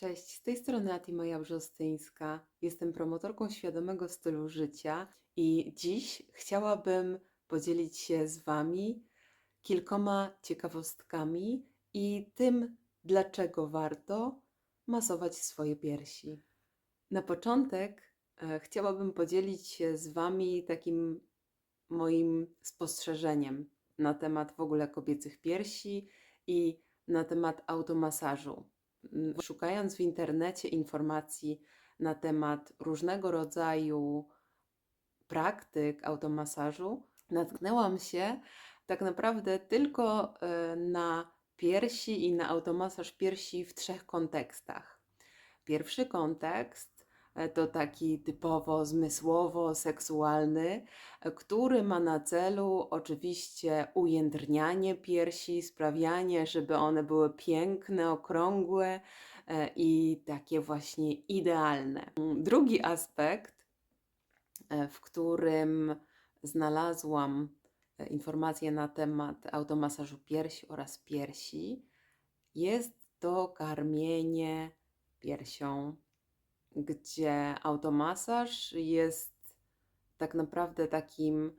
Cześć, z tej strony Ati Maja Brzostyńska. Jestem promotorką świadomego stylu życia i dziś chciałabym podzielić się z Wami kilkoma ciekawostkami i tym, dlaczego warto masować swoje piersi. Na początek e, chciałabym podzielić się z Wami takim moim spostrzeżeniem na temat w ogóle kobiecych piersi i na temat automasażu. Szukając w internecie informacji na temat różnego rodzaju praktyk automasażu, natknęłam się tak naprawdę tylko e, na piersi i na automasaż piersi w trzech kontekstach. Pierwszy kontekst to taki typowo zmysłowo-seksualny, e, który ma na celu oczywiście ujędrnianie piersi, sprawianie, żeby one były piękne, okrągłe e, i takie właśnie idealne. Drugi aspekt, e, w którym znalazłam e, informacje na temat automasażu piersi oraz piersi, jest to karmienie piersią, gdzie automasaż jest tak naprawdę takim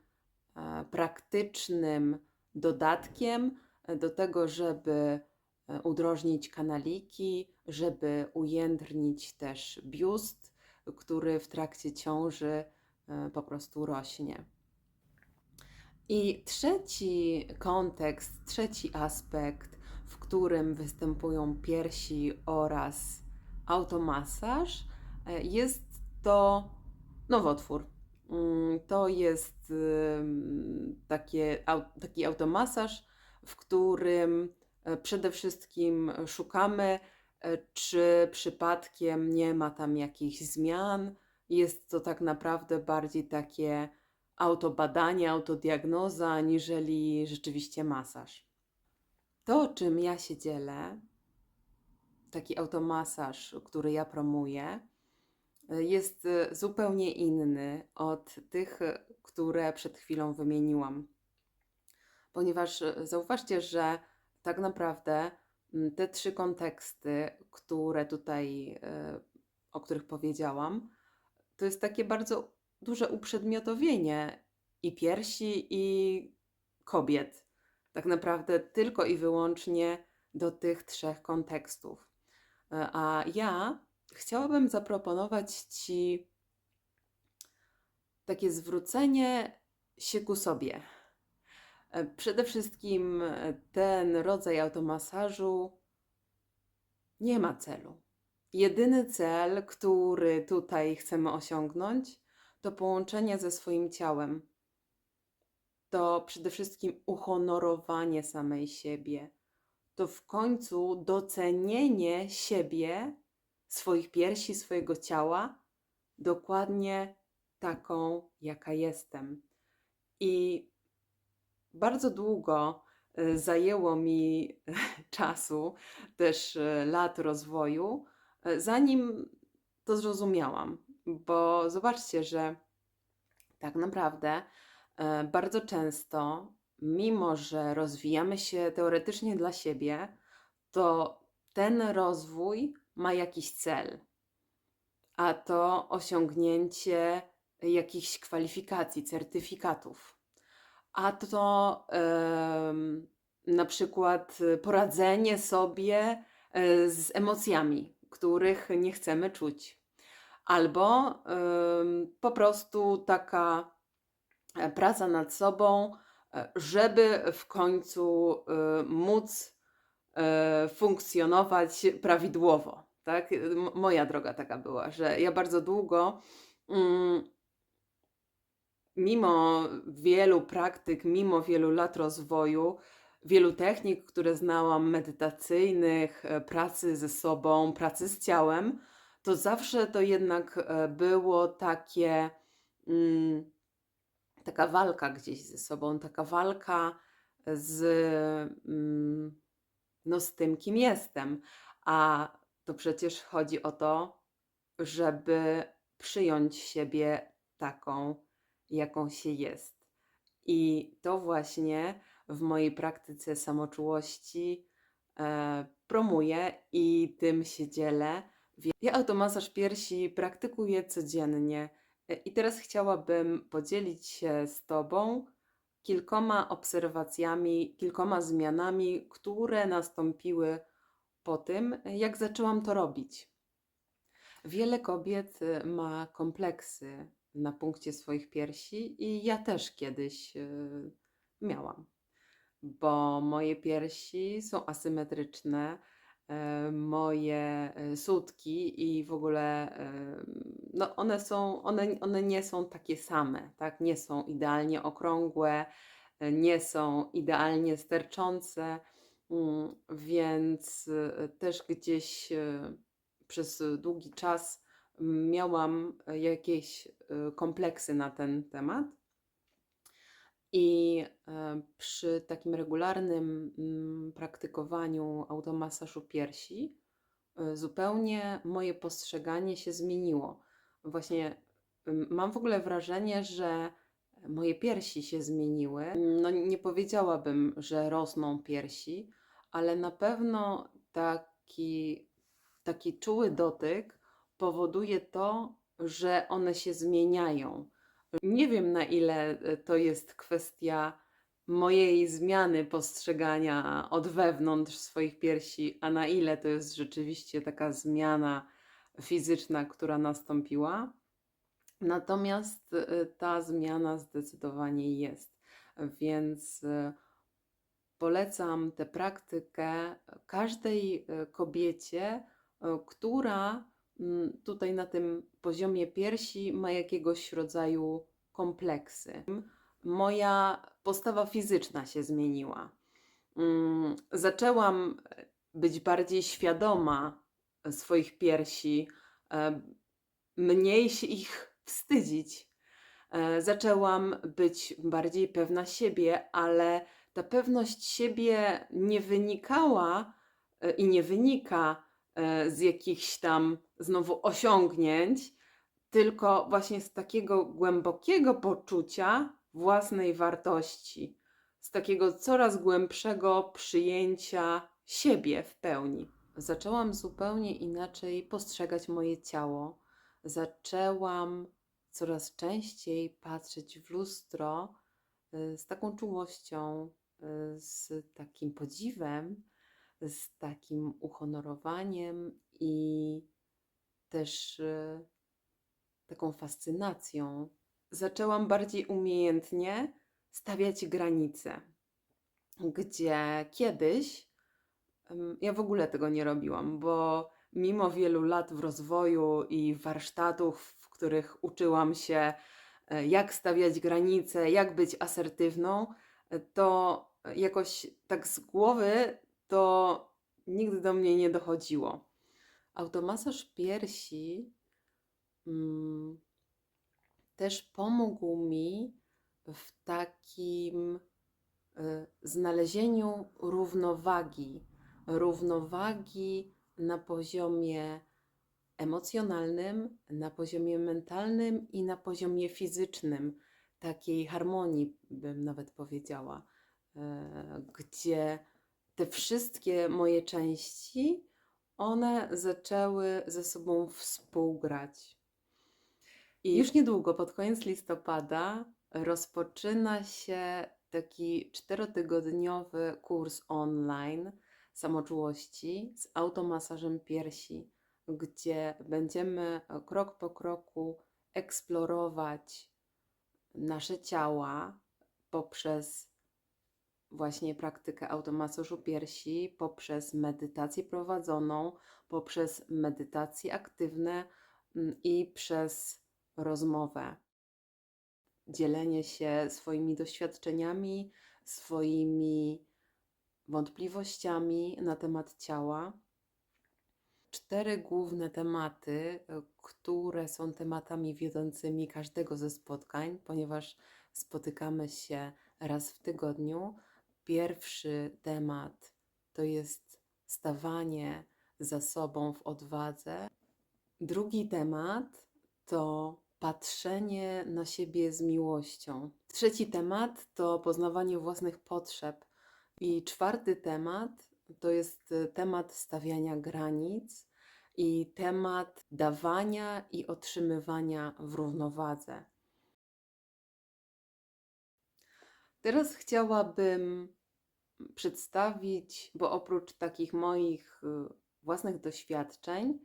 e, praktycznym dodatkiem do tego, żeby e, udrożnić kanaliki, żeby ujędrnić też biust, który w trakcie ciąży e, po prostu rośnie. I trzeci kontekst, trzeci aspekt, w którym występują piersi oraz automasaż, jest to nowotwór. Mm, To jest takie, taki automasaż, w którym e, przede wszystkim szukamy, e, czy przypadkiem nie ma tam jakichś zmian. Jest to tak naprawdę bardziej takie autobadanie, autodiagnoza, aniżeli rzeczywiście masaż. To, czym ja się dzielę, taki automasaż, który ja promuję, jest e, zupełnie inny od tych, które przed chwilą wymieniłam. Ponieważ e, zauważcie, że tak naprawdę m, te trzy konteksty, które tutaj, e, o których powiedziałam, to jest takie bardzo duże uprzedmiotowienie i piersi, i kobiet. Tak naprawdę tylko i wyłącznie do tych trzech kontekstów. A ja chciałabym zaproponować Ci takie zwrócenie się ku sobie. E, Przede wszystkim e, ten rodzaj automasażu nie ma celu. Jedyny cel, który tutaj chcemy osiągnąć, to połączenie ze swoim ciałem. To przede wszystkim uhonorowanie samej siebie. To w końcu docenienie siebie, swoich piersi, swojego ciała, dokładnie taką, jaka jestem. I bardzo długo e, zajęło mi czasu, też e, lat rozwoju, e, zanim to zrozumiałam. Bo zobaczcie, że tak naprawdę bardzo często, mimo że rozwijamy się teoretycznie dla siebie, to ten rozwój ma jakiś cel, a to osiągnięcie jakichś kwalifikacji, certyfikatów. A to em, na przykład poradzenie sobie e, z emocjami, których nie chcemy czuć, albo em, po prostu taka e, praca nad sobą, e, żeby w końcu e, móc funkcjonować prawidłowo. Tak? Moja droga taka była, że ja bardzo długo mm, mimo wielu praktyk, mimo wielu lat rozwoju, wielu technik, które znałam, medytacyjnych, e, pracy ze sobą, pracy z ciałem, to zawsze to jednak e, było takie, mm, taka walka gdzieś ze sobą, taka walka z, mm, no, z tym, kim jestem. A to przecież chodzi o to, żeby przyjąć siebie taką, jaką się jest. I to właśnie w mojej praktyce samoczułości e, promuję i tym się dzielę. Ja automasaż piersi praktykuję codziennie e, i teraz chciałabym podzielić się z Tobą kilkoma obserwacjami, kilkoma zmianami, które nastąpiły po tym, jak zaczęłam to robić. Wiele kobiet y, ma kompleksy na punkcie swoich piersi i ja też kiedyś y, miałam, bo moje piersi są asymetryczne, moje e, sutki i w ogóle e, no one są, one, one nie są takie same, tak? Nie są idealnie okrągłe, e, nie są idealnie sterczące, mm, więc e, też gdzieś e, przez długi czas miałam e, jakieś e, kompleksy na ten temat. I e, przy takim regularnym mm, praktykowaniu automasażu piersi e, zupełnie moje postrzeganie się zmieniło. Właśnie mam w ogóle wrażenie, że moje piersi się zmieniły. No nie powiedziałabym, że rosną piersi, ale na pewno taki, taki czuły dotyk powoduje to, że one się zmieniają. Nie wiem, na ile e, to jest kwestia mojej zmiany postrzegania od wewnątrz swoich piersi, a na ile to jest rzeczywiście taka zmiana fizyczna, która nastąpiła. Natomiast e, ta zmiana zdecydowanie jest, więc e, polecam tę praktykę każdej kobiecie, która tutaj na tym poziomie piersi ma jakiegoś rodzaju kompleksy. Moja postawa fizyczna się zmieniła. Mm, Zaczęłam być bardziej świadoma swoich piersi, e, mniej się ich wstydzić. E, Zaczęłam być bardziej pewna siebie, ale ta pewność siebie nie wynikała e, i nie wynika e, z jakichś tam znowu osiągnięć, tylko właśnie z takiego głębokiego poczucia własnej wartości, z takiego coraz głębszego przyjęcia siebie w pełni. Zaczęłam zupełnie inaczej postrzegać moje ciało. Zaczęłam coraz częściej patrzeć w lustro y, z taką czułością, y, z takim podziwem, z takim uhonorowaniem i też y, taką fascynacją. Zaczęłam bardziej umiejętnie stawiać granice, gdzie kiedyś ja w ogóle tego nie robiłam, bo mimo wielu lat w rozwoju i warsztatów, w których uczyłam się, e, jak stawiać granice, jak być asertywną, e, to jakoś tak z głowy to nigdy do mnie nie dochodziło. Automasaż piersi mm, też pomógł mi w takim y, znalezieniu równowagi. Równowagi na poziomie emocjonalnym, na poziomie mentalnym i na poziomie fizycznym. Takiej harmonii, bym nawet powiedziała, e, gdzie te wszystkie moje części, one zaczęły ze sobą współgrać. I już niedługo, pod koniec listopada, rozpoczyna się taki czterotygodniowy kurs online samoczułości z automasażem piersi, gdzie będziemy krok po kroku eksplorować nasze ciała poprzez właśnie praktykę automasażu piersi, poprzez medytację prowadzoną, poprzez medytacje aktywne mm, i przez rozmowę. Dzielenie się swoimi doświadczeniami, swoimi wątpliwościami na temat ciała. Cztery główne tematy, e, które są tematami wiodącymi każdego ze spotkań, ponieważ spotykamy się raz w tygodniu. Pierwszy temat to jest stawanie za sobą w odwadze. Drugi temat to patrzenie na siebie z miłością. Trzeci temat to poznawanie własnych potrzeb. I czwarty temat to jest y, temat stawiania granic i temat dawania i otrzymywania w równowadze. Teraz chciałabym przedstawić, bo oprócz takich moich y, własnych doświadczeń,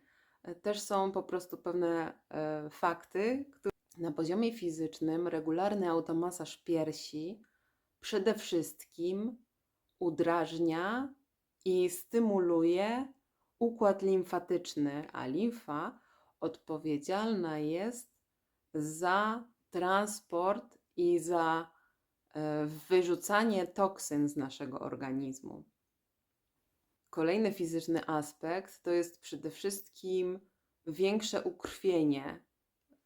y, też są po prostu pewne e, fakty, które na poziomie fizycznym regularny automasaż piersi przede wszystkim udrażnia i stymuluje układ limfatyczny, a limfa odpowiedzialna jest za transport i za wyrzucanie toksyn z naszego organizmu. Kolejny fizyczny aspekt to jest przede wszystkim większe ukrwienie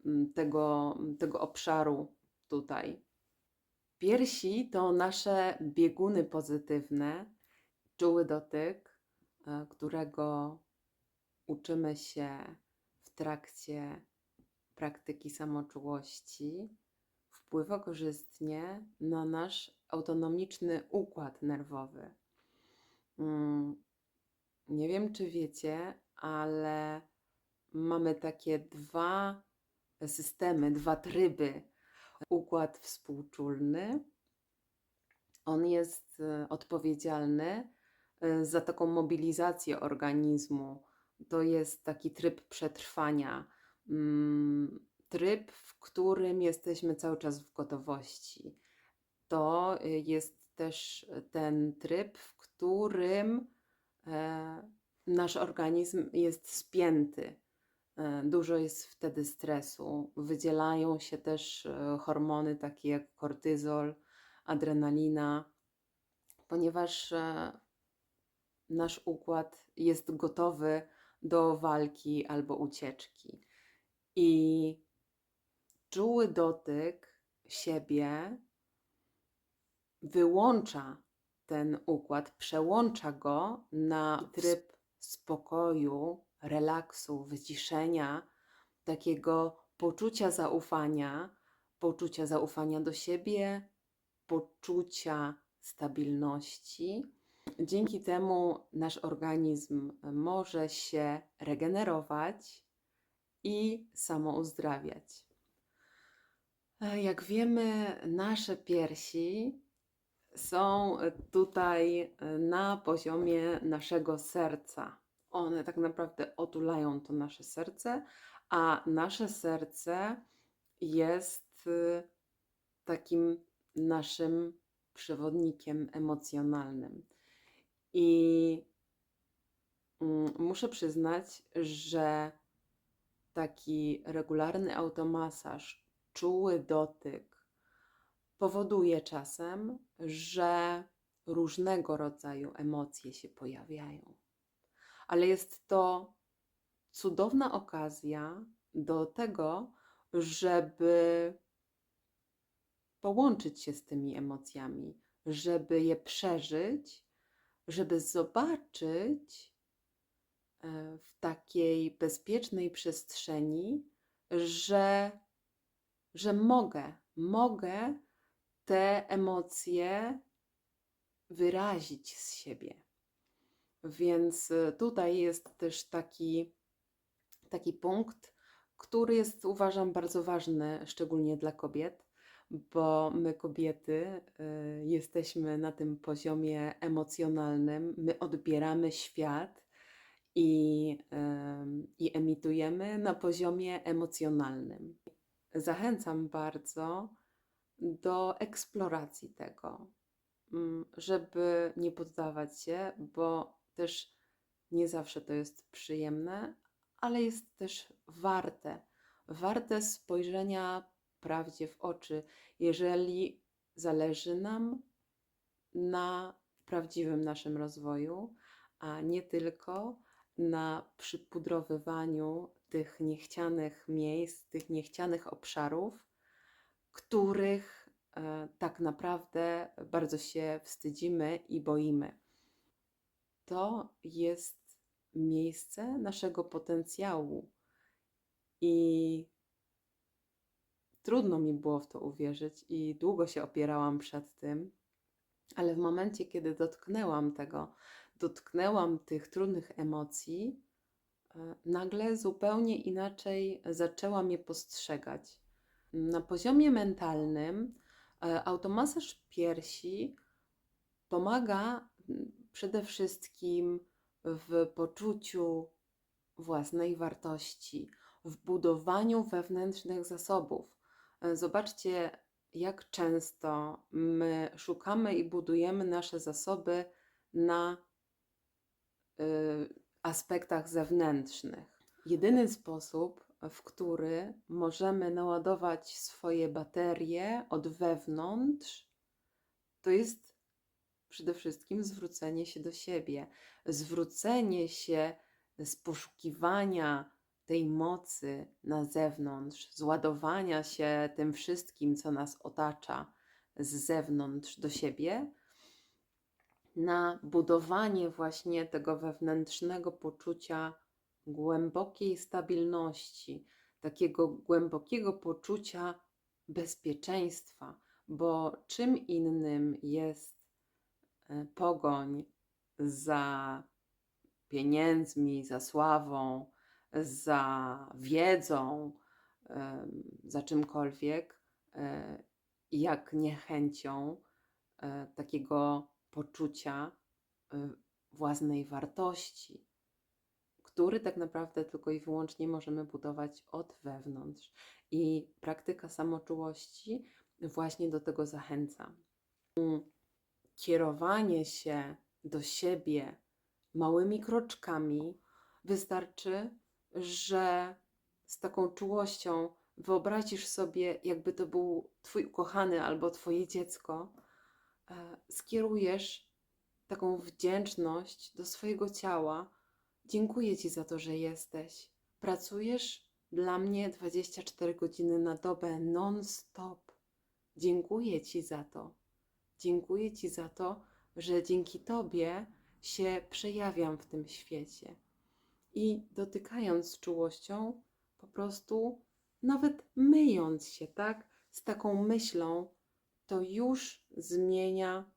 mm, tego, tego obszaru tutaj. Piersi to nasze bieguny pozytywne, czuły dotyk, e, którego uczymy się w trakcie praktyki samoczułości, wpływa korzystnie na nasz autonomiczny układ nerwowy. Mm, Nie wiem, czy wiecie, ale mamy takie dwa systemy, dwa tryby. Układ współczulny, on jest e, odpowiedzialny e, za taką mobilizację organizmu. To jest taki tryb przetrwania, mm, tryb, w którym jesteśmy cały czas w gotowości. To y, jest też ten tryb, w którym e, nasz organizm jest spięty. E, Dużo jest wtedy stresu. Wydzielają się też e, hormony takie jak kortyzol, adrenalina, ponieważ nasz układ jest gotowy do walki albo ucieczki. I czuły dotyk siebie wyłącza ten układ, przełącza go na tryb spokoju, relaksu, wyciszenia, takiego poczucia zaufania, poczucia zaufania do siebie, poczucia stabilności. Dzięki temu nasz organizm może się regenerować i samouzdrawiać. E, Jak wiemy, nasze piersi są tutaj na poziomie naszego serca. One tak naprawdę otulają to nasze serce, a nasze serce jest takim naszym przewodnikiem emocjonalnym. I mm, muszę przyznać, że taki regularny automasaż, czuły dotyk powoduje czasem, że różnego rodzaju emocje się pojawiają. Ale jest to cudowna okazja do tego, żeby połączyć się z tymi emocjami, żeby je przeżyć, żeby zobaczyć e, w takiej bezpiecznej przestrzeni, że, że mogę, mogę te emocje wyrazić z siebie. Więc e, tutaj jest też taki, taki punkt, który jest uważam bardzo ważny, szczególnie dla kobiet, bo my kobiety y, jesteśmy na tym poziomie emocjonalnym, my odbieramy świat i, ym, i emitujemy na poziomie emocjonalnym. Zachęcam bardzo do eksploracji tego, mm, żeby nie poddawać się, bo też nie zawsze to jest przyjemne, ale jest też warte, warte spojrzenia prawdzie w oczy, jeżeli zależy nam na prawdziwym naszym rozwoju, a nie tylko na przypudrowywaniu tych niechcianych miejsc, tych niechcianych obszarów, których e, tak naprawdę bardzo się wstydzimy i boimy. To jest miejsce naszego potencjału i trudno mi było w to uwierzyć i długo się opierałam przed tym, Ale w momencie, kiedy dotknęłam tego, dotknęłam tych trudnych emocji, nagle zupełnie inaczej zaczęłam je postrzegać. Na poziomie mentalnym e, automasaż piersi pomaga mm, przede wszystkim w poczuciu własnej wartości, w budowaniu wewnętrznych zasobów. E, Zobaczcie, jak często my szukamy i budujemy nasze zasoby na y, aspektach zewnętrznych. Jedyny sposób, w który możemy naładować swoje baterie od wewnątrz, to jest przede wszystkim zwrócenie się do siebie, zwrócenie się z poszukiwania tej mocy na zewnątrz, zładowania się tym wszystkim, co nas otacza z zewnątrz do siebie, na budowanie właśnie tego wewnętrznego poczucia głębokiej stabilności, takiego głębokiego poczucia bezpieczeństwa, bo czym innym jest e, pogoń za pieniędzmi, za sławą, za wiedzą, za czymkolwiek, e, jak niechęcią e, takiego poczucia e, własnej wartości, który tak naprawdę tylko i wyłącznie możemy budować od wewnątrz. I praktyka samoczułości właśnie do tego zachęca. Kierowanie się do siebie małymi kroczkami wystarczy, że z taką czułością wyobrazisz sobie, jakby to był Twój ukochany albo Twoje dziecko, skierujesz taką wdzięczność do swojego ciała. Dziękuję Ci za to, że jesteś. Pracujesz dla mnie 24 godziny na dobę, non-stop. Dziękuję Ci za to. Dziękuję Ci za to, że dzięki Tobie się przejawiam w tym świecie. I dotykając czułością, po prostu nawet myjąc się, tak, z taką myślą, to już zmienia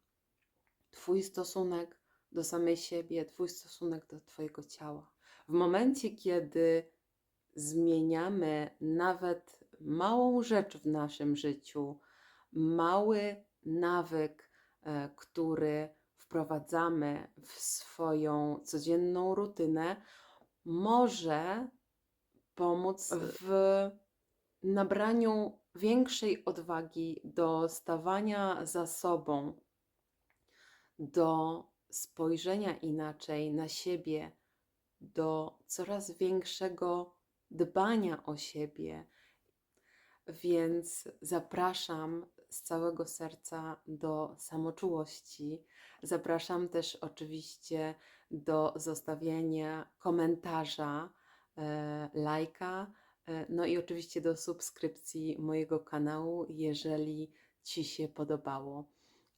Twój stosunek do samej siebie, Twój stosunek do Twojego ciała. W momencie, kiedy zmieniamy nawet małą rzecz w naszym życiu, mały nawyk, e, który wprowadzamy w swoją codzienną rutynę, może pomóc w nabraniu większej odwagi do stawania za sobą, do spojrzenia inaczej na siebie, do coraz większego dbania o siebie. Więc zapraszam z całego serca do samoczułości. Zapraszam też oczywiście do zostawienia komentarza, e, lajka, no i oczywiście do subskrypcji mojego kanału, jeżeli Ci się podobało.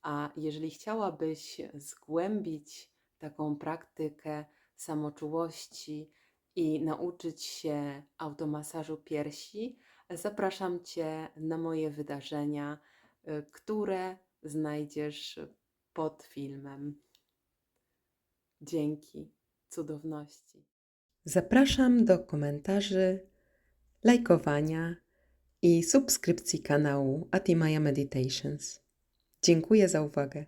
A jeżeli chciałabyś zgłębić taką praktykę samoczułości i nauczyć się automasażu piersi, zapraszam Cię na moje wydarzenia, y, które znajdziesz pod filmem. Dzięki cudowności. Zapraszam do komentarzy, lajkowania i subskrypcji kanału Atimaya Meditations. Dziękuję za uwagę.